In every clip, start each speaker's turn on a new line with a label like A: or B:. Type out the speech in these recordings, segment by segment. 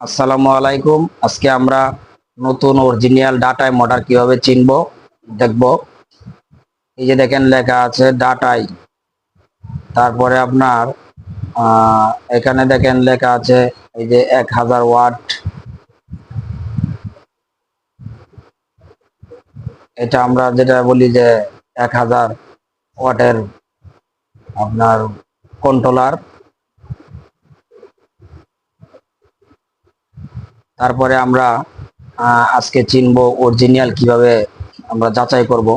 A: আসসালামু আলাইকুম। আজকে আমরা নতুন অরিজিনাল ডাটায় মডার কীভাবে চিনব দেখব। এই যে দেখেন, লেখা আছে ডাটাই। তারপরে আপনার এখানে দেখেন লেখা আছে এই যে এক হাজার ওয়াট। এটা আমরা যেটা বলি যে এক হাজার ওয়াটের আপনার কন্ট্রোলার তারপরে আমরা আজকে চিনবো অরিজিনাল কীভাবে আমরা যাচাই করব।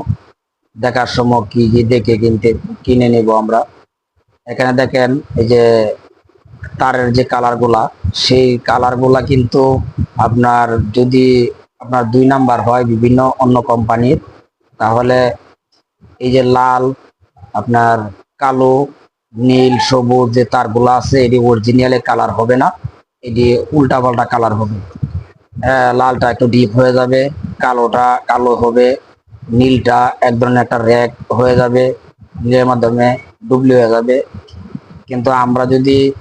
A: দেখার সময় কি কি দেখে কিনতে, কিনে নেব আমরা। এখানে দেখেন, এই যে তারের যে কালারগুলা সেই কালারগুলা কিন্তু আপনার যদি আপনার দুই নাম্বার হয় বিভিন্ন অন্য কোম্পানির, তাহলে এই যে লাল, আপনার কালো, নীল, সবুজ যে তারগুলো আছে, এটি অরিজিনালে কালার হবে না। এটি উল্টা পাল্টা কালার হবে। আহ, লালটা একটু ডিপ হয়ে যাবে কালোটা কালো হবে নীলটা এক ধরনের একটা র্যাক হয়ে যাবে নীলের মাধ্যমে ডুবলি হয়ে যাবে। কিন্তু আমরা যদি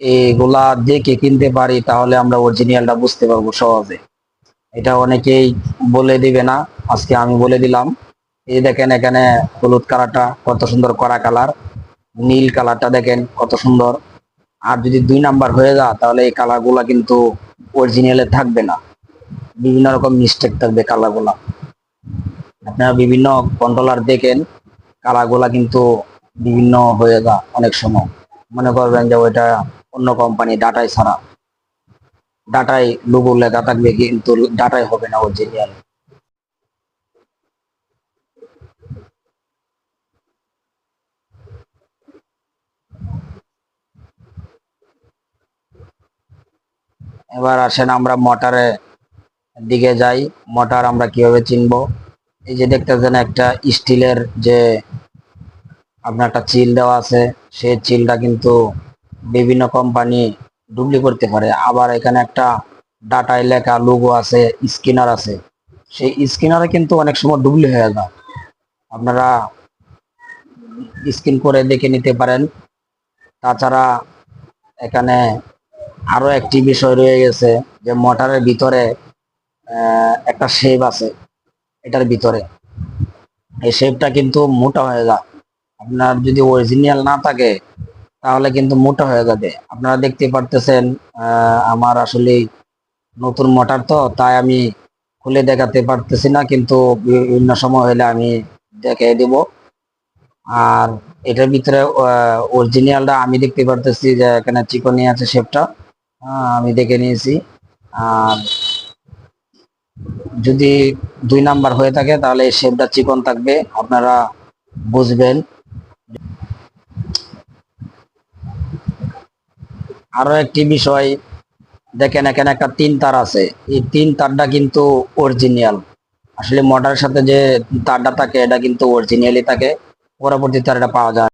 A: এগুলা দেখে কিনতে পারি তাহলে আমরা অরিজিনালটা বুঝতে পারব সহজে। এটা অনেকেই বলে দিবে না আজকে আমি বলে দিলাম। এই দেখেন এখানে হলুদ কালারটা কত সুন্দর করা কালার নীল কালারটা দেখেন কত সুন্দর। আর যদি দুই নাম্বার হয়ে যায়, তাহলে এই কালারগুলা কিন্তু অরিজিনালে থাকবে না। বিভিন্ন রকম মিস্টেক থাকবে কালারগুলা। আপনারা বিভিন্ন কন্ট্রোলার দেখেন, কালারগুলা কিন্তু বিভিন্ন হয়ে যায় অনেক সময়। মনে করবেন যে ওইটা অন্য কোম্পানি ডাটাই ছাড়া। ডাটাই লোগো লেখা থাকবে কিন্তু ডাটাই হবে না অরিজিনাল এবার আসেন আমরা মোটরে দিকে যাই। মোটর আমরা কীভাবে চিনবো? এই যে দেখতেছেন একটা স্টিলের যে আপনার একটা চিল দেওয়া আছে, সেই চিলটা কিন্তু বিভিন্ন কোম্পানি ডুবলি করতে পারে। আবার এখানে একটা ডাটায় লেখা লোগো আছে স্কিনার আছে। সেই স্কিনারে কিন্তু অনেক সময় ডুবলি হয়ে যায়। আপনারা স্ক্রিন করে দেখে নিতে পারেন। তাছাড়া এখানে আরও একটি বিষয় রয়ে গেছে যে মোটরের ভিতরে একটা শেপ আছে, এটার ভিতরে। এই শেপটা কিন্তু মোটা হয়ে যায়। আপনার যদি অরিজিনাল না থাকে, তাহলে কিন্তু মোটা হয়ে যাবে। আপনারা দেখতে পারতেছেন আমার আসলে নতুন মোটর তো, তাই আমি খুলে দেখাতে পারতেছি না, কিন্তু বিভিন্ন সময় হলে আমি দেখিয়ে দেব। আর এটার ভিতরে অরিজিনালটা আমি দেখতে পারতেছি যে এখানে চিকনি আছে শেপটা আমি দেখে নিয়েছি। আর যদি দুই নাম্বার হয়ে থাকে, তাহলে শেপটা চিকন থাকবে। আপনারা বুঝবেন। আরও একটি বিষয়, দেখেন এখানে একটা তিন তার আছে। এই তিন তারটা কিন্তু অরিজিনাল আসলে মোটরের সাথে যে তারটা থাকে, এটা কিন্তু অরিজিনালি থাকে। পরবর্তী তার এটা পাওয়া যায়